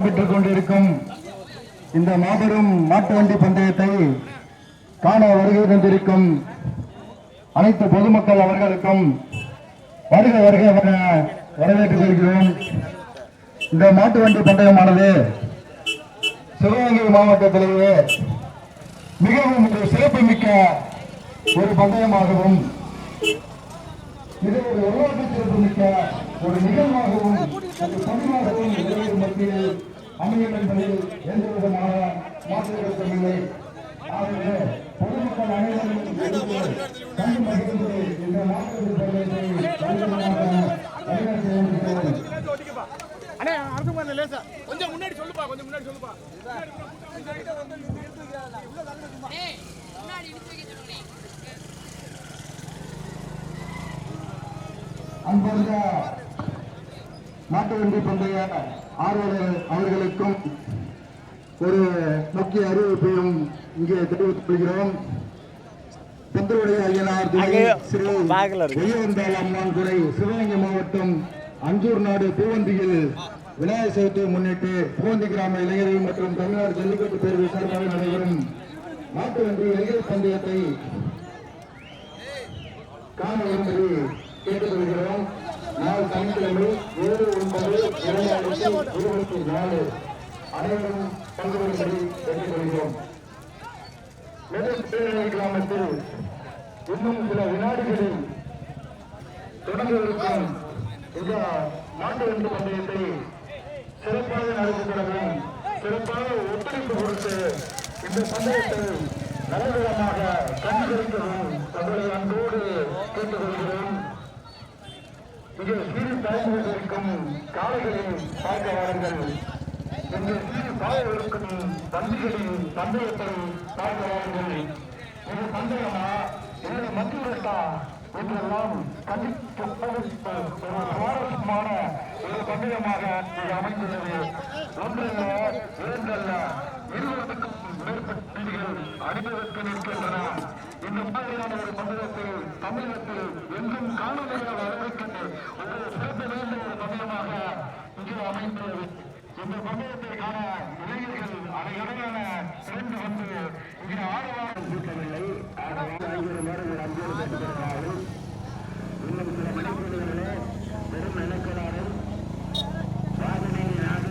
பெற்றுக் கொண்டிருக்கும் இந்த மாபெரும் மாட்டு வண்டி பந்தயத்தை காண வருகை தந்திருக்கும் அனைத்து பொதுமக்கள் அவர்களுக்கும் வருக வருக என வரவேற்றுக் கொள்கிறோம். இந்த மாட்டு வண்டி பந்தயமானது சிவகங்கை மாவட்டத்திலேயே மிகவும் ஒரு சிறப்புமிக்க ஒரு பந்தயமாகவும் இது ஒரு வரலாற்று சிறப்புமிக்க ஒரு நிகழ்வாகவும் ஒரு மத்தியில் அமையும் என்பதில் எந்த விதமான மாற்று கருத்துமில்லை ஆகவே பொதுமக்கள் அனைவரும் எடுத்து கண்டு மகிழ்ந்து இந்த மாற்று பந்தயத்தை வலிமையாக வழிநடத்த வேண்டுகிறோம். அண்ணே அடுத்த மாதிரி லேசா கொஞ்சம் முன்னாடி சொல்லுப்பா கொஞ்சம் முன்னாடி சொல்லுப்பா அன்புள்ள நாட்டு வண்டி பந்தய ஆர்வலர் அவர்களுக்கும் ஒரு முக்கிய அறிவிப்பையும் இங்கே தெரிவித்துக் கொள்கிறோம். பெந்தருடைய ஐயனார் துணை ஸ்ரீ வெய்யவந்தாள் அம்மான் துறை சிவகங்கை மாவட்டம் அஞ்சூர் நாடு பூவந்தியில் விநாயகர் சதுர்த்தியை முன்னிட்டு பூவந்தி கிராம இளைஞர்கள் மற்றும் தமிழ்நாடு ஜல்லிக்கட்டு பேரவை சார்பாக நடைபெறும் நாட்டு வண்டி இளைஞர் பந்தயத்தை காண வரும்படி கேட்டுக்கொள்கிறோம் நாள் சனிக்கிழமை ஏழு ஒன்பது இரண்டாயிரத்தி இருபத்தி நாலு அனைவரும் பங்கு வரும்படி கேட்டுக்கொள்கிறோம் கிராமத்தில் இன்னும் சில வினாடிகளில் தொடங்கவிருக்கும் இந்த நாட்டு வண்டி பந்தயத்தை சிறப்பாக நடத்தித்தரவும் சிறப்பாக ஒத்துழைப்பு கொடுத்து இந்த பந்தயத்தை நல்லவிதமாக கண்டுபிடிக்கவும் தங்களை அன்போடு கேட்டுக்கொள்கிறோம். இங்கே சிறு தாய்மொழிக்கும் காளைகளில் பார்க்க வாருங்கள் இங்கே சிறு தாயர்களுக்கும் வண்டிகளின் சந்தேகத்தை பார்க்க வாருங்கள் இது பந்தயமா இல்லை மத்தியுரட்டா என்றெல்லாம் கண்டித்து ஒரு சுவாரஸ்யமான ஒரு பந்தயமாக இது அமைந்துள்ளது. ஒன்றல்ல இரண்டல்ல இருபதுக்கும் மேற்பட்ட வண்டிகள் அணிவதற்கு நிற்கின்றன இந்த மாதிரியான ஒரு பந்தயத்தில் தமிழகத்தில் எங்கும் காணொலிகளை வரவேற்கின்ற ஒரு சிறப்பு நிறைந்த ஒரு பந்தயமாக இங்கே அமைந்துள்ளது. இந்த பந்தயத்தை காண இளைஞர்கள் அனைவரையான திரண்டு வந்து இங்கே ஆடுவார் கூட்டவில்லை ஐநூறு நேரங்கள் அஞ்சு இன்னும் சில மணிக்கூறுகளிலே வெறும் நினைக்கிறார்கள் வாகனேரி நாடு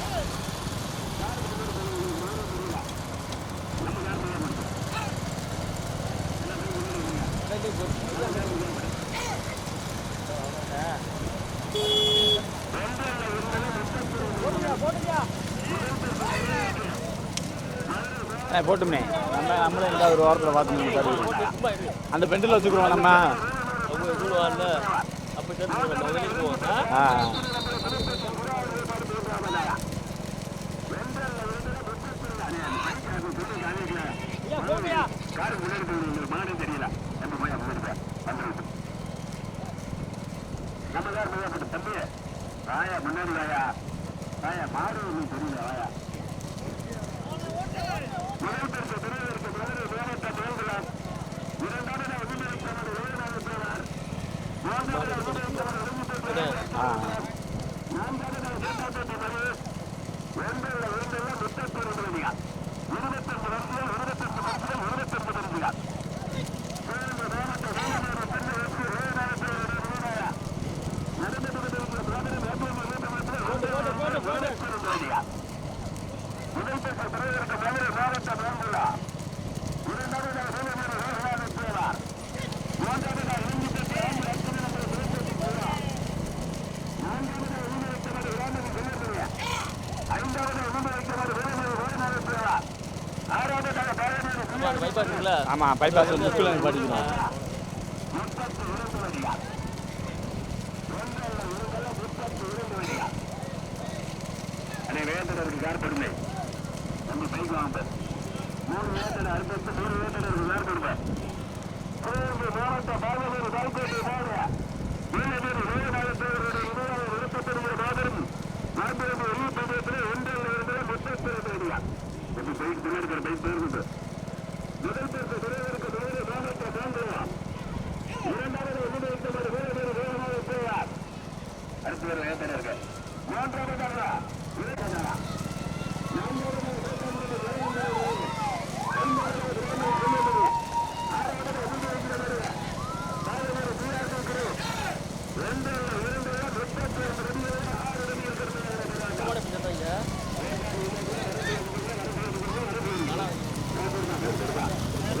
போட்டுமே நம்ம நம்மளும் எந்த ஒரு வாரத்தில் பார்க்கணும் அந்த பெண்டில் வச்சுக்கிறோம் நம்ம. ஆ. தம்பி. ராயா முன்னாடி ராயா ராயா மாடு ஒன்றும் தெரியல ராயா ஆமாம் பைபாஸ் முக்கில் படிக்கணும் அனை வேந்தனருக்கு கார்படுமை நம்ம பைக் வாங்க. மூணு வேந்தன அடுத்தடுத்து மூணு வேந்தனருக்கு கார்படுமை சிவகங்கை மாவட்ட பாலமேடு தாய்க்கோட்டை மாவட்ட நீலமேடு வேலாயுத்தவருடைய நினைவாக விருப்பத்திற்கு மாபெரும் மாபெரும் எளிய பந்தயத்தில் ஒன்றில் இருந்த முத்தத்திர தேடியா. நம்ம பைக் பின்னாடி இருக்கிற பைக் போயிருந்தது முதல் பேருக்கு துறைவருக்கு துறை மாவட்ட சாந்தவா இரண்டாவது உதவித்தவர் வேலமேடு வேகமாக போவார் அடுத்து வர வேந்தனர்கள் மூன்றாவது விவேகானந்தா ஆ ஆ. வாங்க தம்பி இந்த பின்னாடி பின்னாடி என்ன இருந்தா வாங்க ஓடி போங்க ஒன்று ஒன்று முப்பத்தி ரெண்டு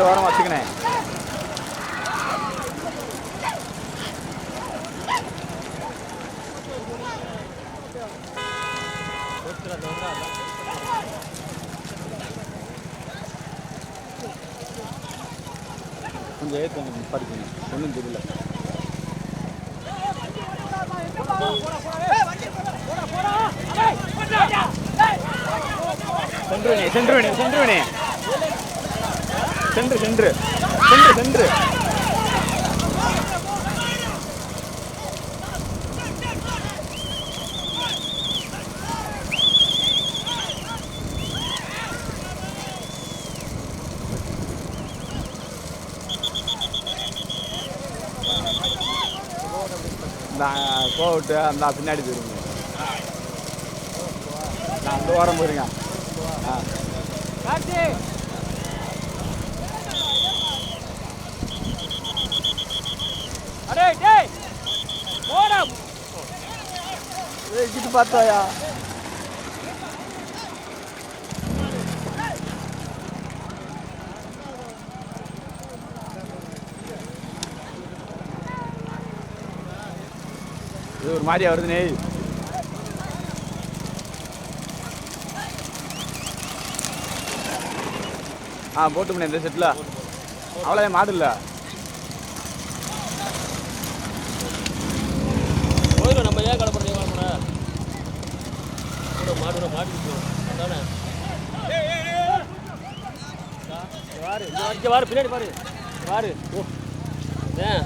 இப்படியே ஓரம் வச்சுக்கினேன். கொஞ்சம் ஏற்று படிக்கணும். ஒன்றும் தெரியல. சென்றுவனே சென்றுவனே சென்றுவனே சென்று சென்று. சென்று சென்று. நான் போவிட்டு அந்த பின்னாடி போயிருங்க. நான் அந்த வாரம் போயிருங்க. ஆ. பார்த்தாயா? இது ஒரு மாதிரியா வருது நெய். ஆ போட்டு பண்ண இந்த செட்டில் அவ்வளோ மாடு இல்லை. போயிடும் நம்ம ஏன் கூட மாடு மாட்டிக்கிட்டு அதானே? வாரு இங்க வாரு, இங்க வாரு பின்னாடி பாரு. வாரு. ஓ ஏன்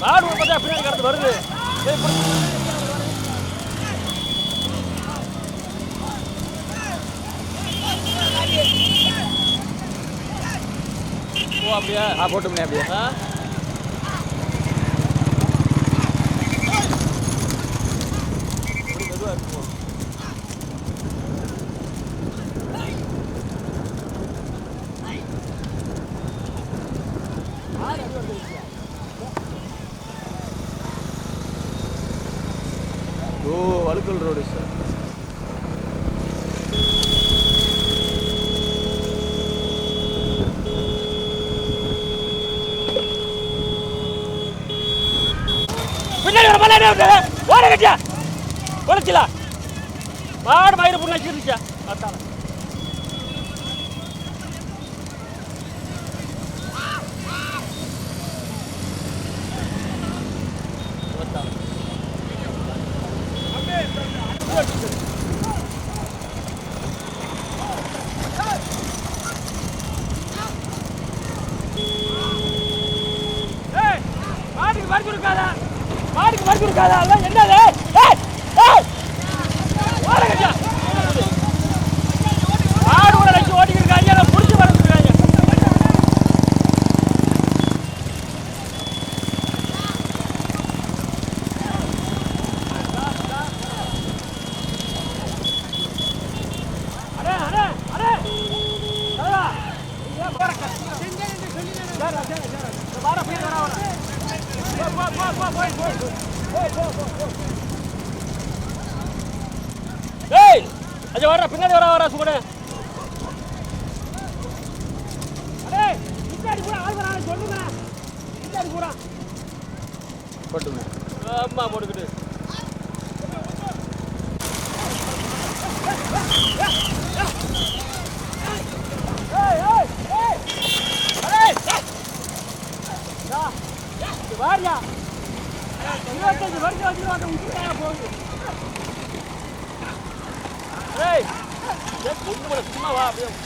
மாடு பார்த்தா பின்னாடி கடந்து வருது. ஏய், புடி. ஓ அப்படியா ஆ போட்டு பண்ணி அப்படியே ஆ மெதுவாக இருக்கும் ஓ வழுக்கல் ரோடு சார் பின்னாடி வர மலை என்ன ஓட கட்டியா ஓடச்சில மாடு மயிறு புண்ணா இருந்துச்சா அதான் ஏய் மாட்டுக்கு மருந்து கொடுக்காதா மாட்டுக்கு மருந்து கொடுக்காதா அதெல்லாம் என்னது ஏய் ஏய் ஓட கட்டியா மாடு கூட வச்சு ஓட்டிக்கிருக்காங்க நான் புடிச்சு வரதுக்காங்க போ போ போய் போய் போய் போ போ போ ஏய் அஜய் வர பின்னாடி வர வர சுகனே அடே பின்னாடி கூட ஆள் வரானே சொல்லுங்க பின்னாடி கூட போட்டுங்க ஆமா போட்டுக்கிட்டு ஏய் ஏய் ஏய் அடே டா இது வாரியா இருபத்தஞ்சு வருஷம் வச்சுருவாங்க விட்டுட்டாங்க போகுது ஏய் ஏய் ஒன்று மணி சும்மா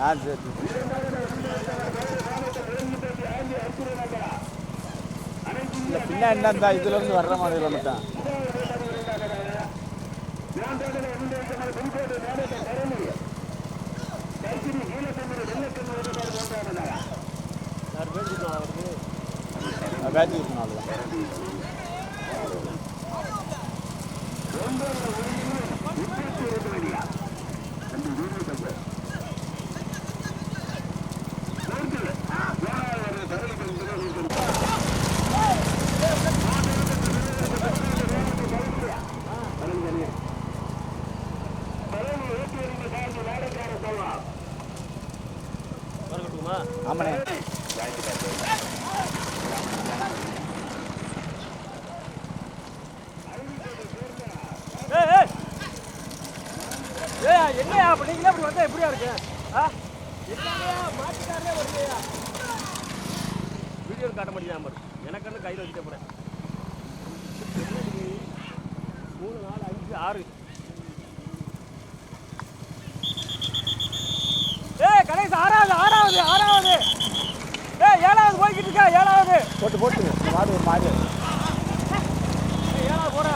ஆ சரி இல்லை பின்னாடி அந்த இதுல இருந்து வர்ற மாதிரி மட்டும் Ben diyorsun Allah. என்னையா அப்ப நீங்களே அப்படி வந்தா எப்படியா இருக்கு ஆ என்னையா மாட்டிக்காரே வரலையா வீடியோ காட்ட மாட்டேங்க பாரு எனக்கு வந்து கையில் வச்சுட்டே போறேன் மூணு நாலு அஞ்சு ஆறு ஏய் கணேஷ் ஆறாவது ஆறாவது ஆறாவது. போய்கிட்டு இருக்கா ஏழாவது. போட்டு போட்டு மாடு ஒரு மாடு ஏய், ஏழாவது போறா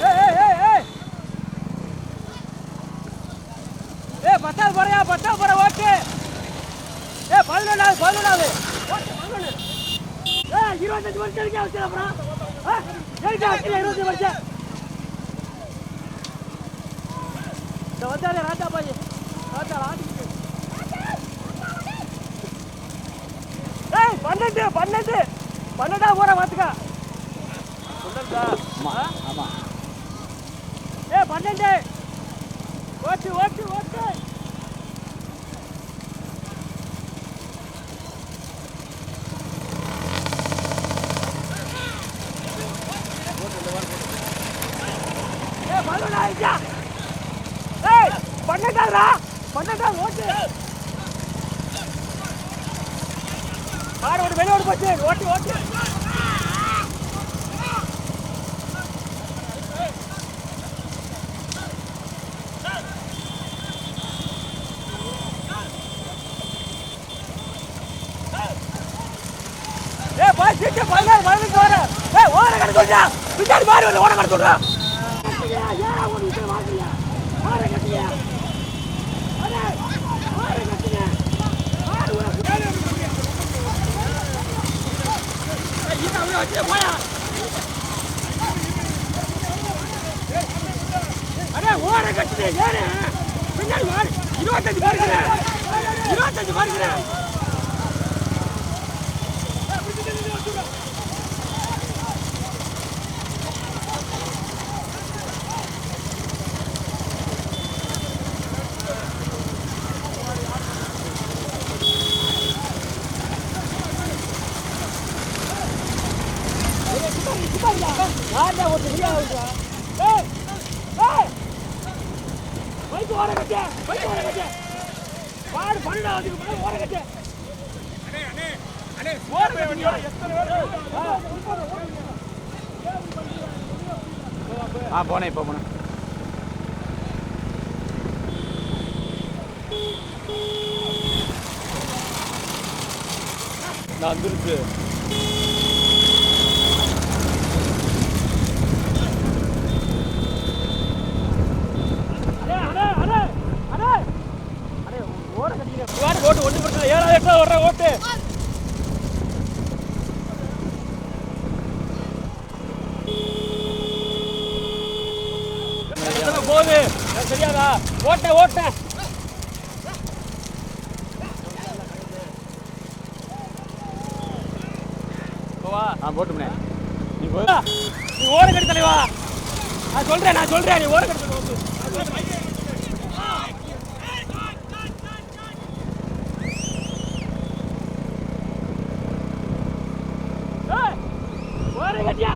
ஏய், ஏய், ஏய், ஏய். ஏய், பத்தாவது போறியா பத்தாவது போற ஓட்டு ஏ பதினொன்றாவது இருபத்தஞ்சு வருஷம் இருக்கா வச்சு அப்புறம் இருபத்தஞ்சு வருஷம். இந்த வந்தாலே ராஜா பாய். ராஜா ராஜிக்கு ஏய் பன்னெண்டு பன்னெண்டு. பன்னெண்டா போற பாத்துக்கா. பன்னெண்டா ஆமாம் ஆமாம் ஏ பன்னெண்டு. ஓட்டு ஓட்டு ஓட்டு. ஏ பதினொன்று ஏய் ஓட்டு மாடு ஓட்டு வெளியோடு போச்சு ஓட்டு ஓட்டு ஏய் பாய் சீக்கிரம் பதினாறு மருந்து வர ஏய் ஓர கணக்கு சொல்றா பின்னாடி மாறி வந்து ஓட கணக்கு சொல்றா ஏன் ஓடி விட்டு வாங்குறிய ஓர கட்டிய அடே ஓர கட்டிய மாடு ஓட்டு போயா அடே ஓர கட்டுது ஏறு பின்னாடி மாறு இருபத்தஞ்சு மாறுகிறேன் இருபத்தஞ்சு மாறுகிறேன் யார்டா ஒருத்தர் ஃப்ரீயா விடுறா ஏய் ஏய் பைக் ஓர கட்டு பைக் ஓர கட்டு பாடு பன்னெண்டாவது மேல ஓர கட்டு ஓர கட்டு எத்தனை ஆ போனேன் இப்போ போனேன். நான் வந்துருச்சு. ஓட்டு? ஒண்ணு பிரச்சனை. ஏழாவது எட்டாவது ஓட்டு எத்தனை போகுது எனக்கு தெரியாதா ஓட்ட ஓட்ட. ஆ போட்டுமே நீ போ. நீ ஓர கட்டி தலைவா. நான் சொல்றேன் நான் சொல்றேன் நீ தலைவா ஏய், ஓர கட்டியா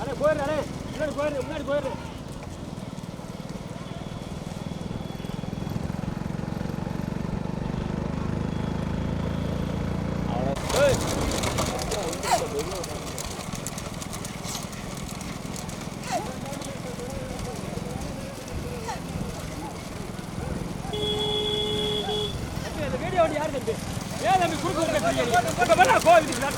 அடே போயிரு அடே முன்னாடி போயிரு முன்னாடி போயிரு ஏய் தம்பி, அந்த வீடியோ வண்டி யாரு தம்பி? ஏன் தம்பி குறுக்கு குறுக்க தெரியுது? இங்க பாரு, கோ- இது நட்ட வழியா கோட்டு தான் இருக்குது.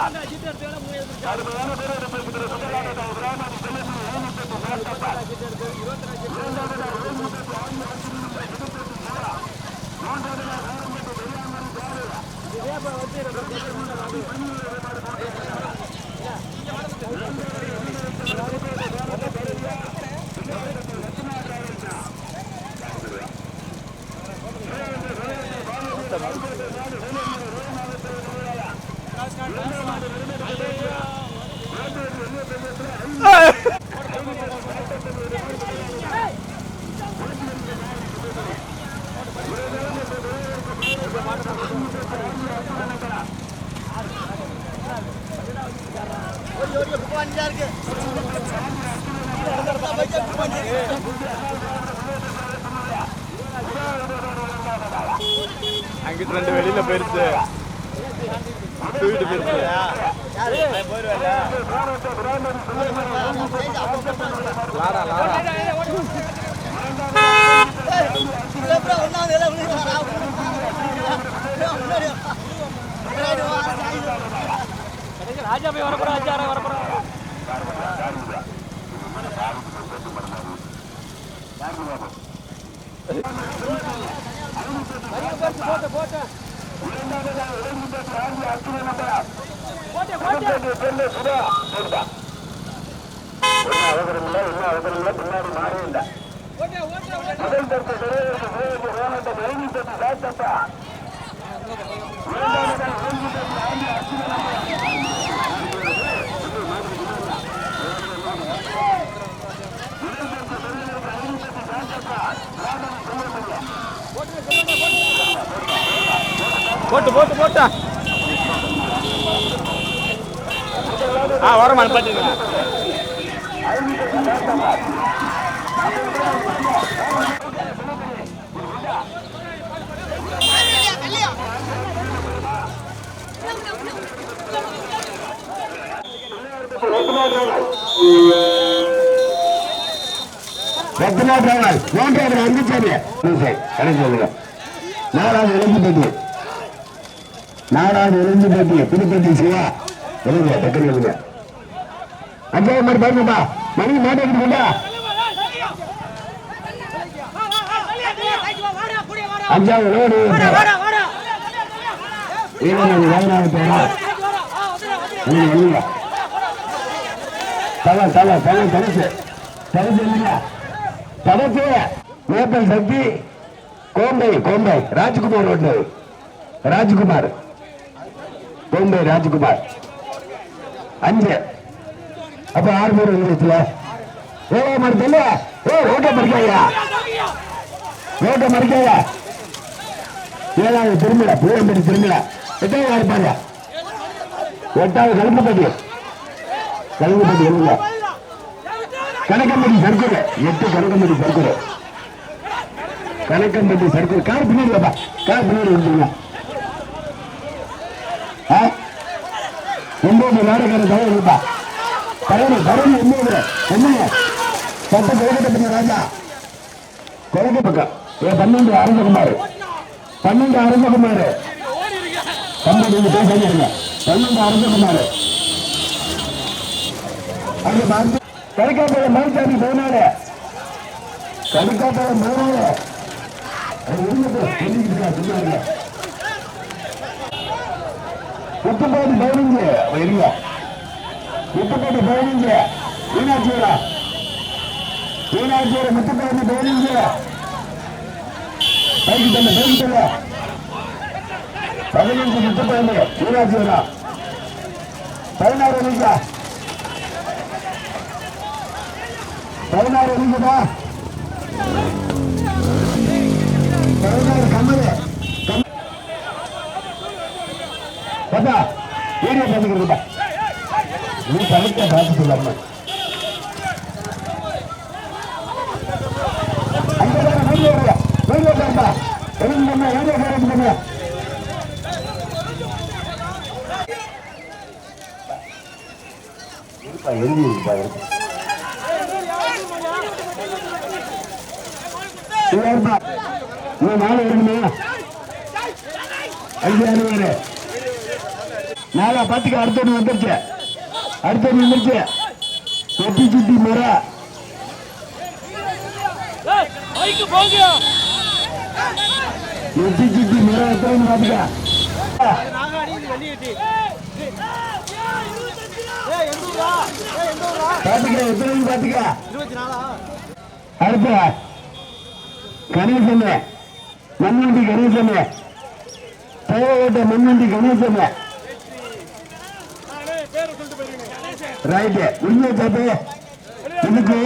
போட்டு. போட்டு, போட்டு. போட்டு, போட்டு. அடே, அடே, அடே. போட்டு பாப்பா. போட்டு போட்டு வா. அங்கிட்டு ரெண்டு வெளியில போயிருச்சு. தூக்கிட்டு போயிருச்சு. லாடா லாடா. ராஜா போய் வரப்போறா ராஜா வரப்போறா. போட்டு போட்டு போட்டு. போட்டு போட்டு ஓட்டு ஓட்டு போட்டு ஆ ஓரமா நிப்பாட்டுங்க கல்லையா கல்லையா ரத்னா டிராவல் மூன்றாவது அங்குச்சாமி கணக்கு சொல்லுங்க. நாலாவது இளஞ்சிப்பட்டி நாலாவது இளஞ்சிப்பட்டி புதுப்பட்டி சிவா. எழுதுங்க டக்குன்னு எழுதுங்க அஞ்சாவது மாதிரி பாருங்கப்பா மணி மாட்டை அஞ்சாவது லோடு ஏழாவது வேதனாவது பேரா தலை தலை தலை தலசு. தலசு இல்லையா தலசு மேப்பல் சக்தி கோம்பை கோம்பை. ராஜ்குமார் ஒன்று. ராஜ்குமார். கோம்பை ராஜ்குமார். அஞ்சு. அப்ப ஆறு பேர் வந்துச்சுல ஏழா மறுத்தல ஏ ஓட்ட மறுக்கையா ஓட்ட மறுக்கையா ஏழாவது திரும்பல பூரம்படி திரும்பல. எட்டாவது இருப்பாங்க எட்டாவது கலப்புப்பட்டி கலப்புப்பட்டி எழுதுங்க கணக்கம்பட்டி சர்க்குரு. எட்டு கணக்கம்பட்டி சர்க்குரு. கணக்கம்பட்டி சர்க்குரு. கார் பின்னாடி கார் பின்னாடி வந்துருங்க. ஒன்பது நாடகார தவறு இருப்பா. பழனி பழனி ஒன்பது என்ன பத்து கொலக்கட்டப்பட்ட ராஜா. கொலக்க பக்கம். ஏ பன்னெண்டு அரசகுமார் பன்னெண்டு அரசகுமார் பன்னெண்டு நீங்க பன்னெண்டு அரசகுமார் அங்க பார்த்து கடுக்காப்பழ மயில்சாமி போனாரு கடுக்காப்பழ போனாரு அது பதினஞ்சு. இருங்க. முத்துப்பாடி பதினஞ்சு மீனாட்சியரா மீனாட்சியரா முத்துப்பாடி பதினஞ்சு பைக்கு தள்ள பைக்கு தள்ள. பதினஞ்சு முத்துப்பாடி மீனாட்சியரா பதினாறு நிமிஷம் பதினாறு நிமிஷமா பதினாறு கம்மது பார்த்தா வீடியோ பார்த்துக்கிறதுப்பா நீ பழக்க பார்த்து சொல்லாம. அங்க பாரு, எழுதி இருப்பா, இருக்கு. நாலு அஞ்சு ஆறு நாலா பாத்துக்க அடுத்த வந்துருச்சு. அடுத்த ஒண்ணு வந்துருச்சு சுட்டி சுத்தி முறை பைக்கு போங்க முறை எத்தனை பாத்துக்க. நாங்க எத்தனை பாத்துக்க. அடுத்த. கணேசன் மண்வண்டி கணேசன். தேவையோட்ட மண்வண்டி கணேசன் பேரை சொல்லிட்டு போயிருங்க ரைட்டு உண்மையை பாத்து இதுக்கு